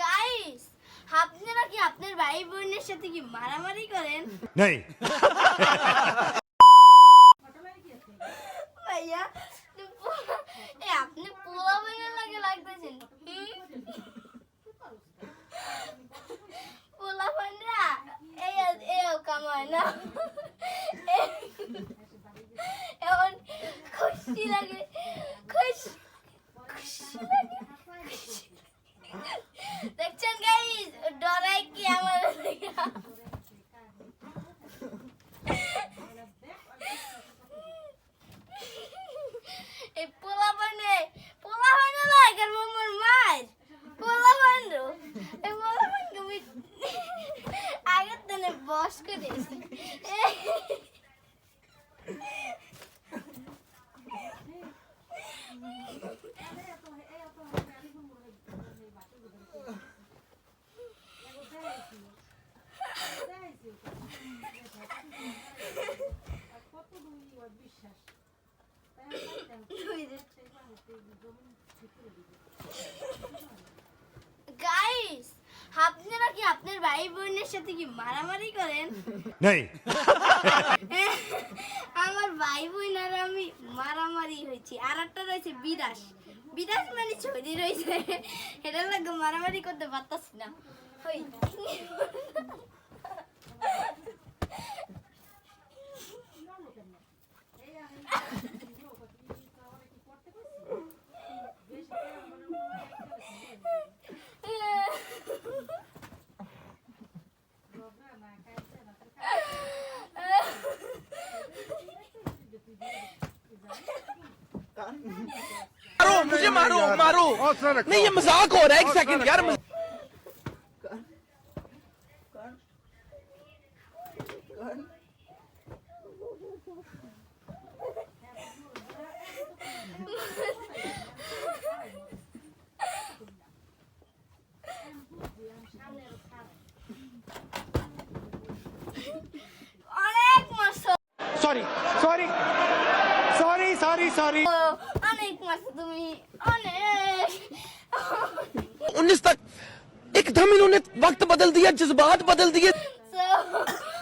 Guys আপনারা কি আপনার ভাই বোনের সাথে কি মারামারি করেন? এ আপনি পোলা বেঙ্গল লাগে লাগতেছেন। পোলা ফান্ডা এই এও কামায় না। এখন খুশি লাগে। আগের দিনে বস করে গাইস আপনারা কি আপনার ভাই বোনের সাথে কি মারামারি করেন? नहीं আমার ভাই বোন আর আমি মারামারি হয়েছি। আর একটা রয়েছে বিরাস বিরাস মানে ছড়ি রয়েছে। এটা লাগে মারামারি করতে পারতাছি না। হই। मारो मुझे मारो मारो। नहीं ये मज़ाक हो रहा है एक सेकंड यार sorry sorry sorry sorry sorry অনেক মাস তুমি অনেক उन्नीस तक एकदम इन्होंने वक्त बदल दिया जज्बात बदल दिए So, অনেক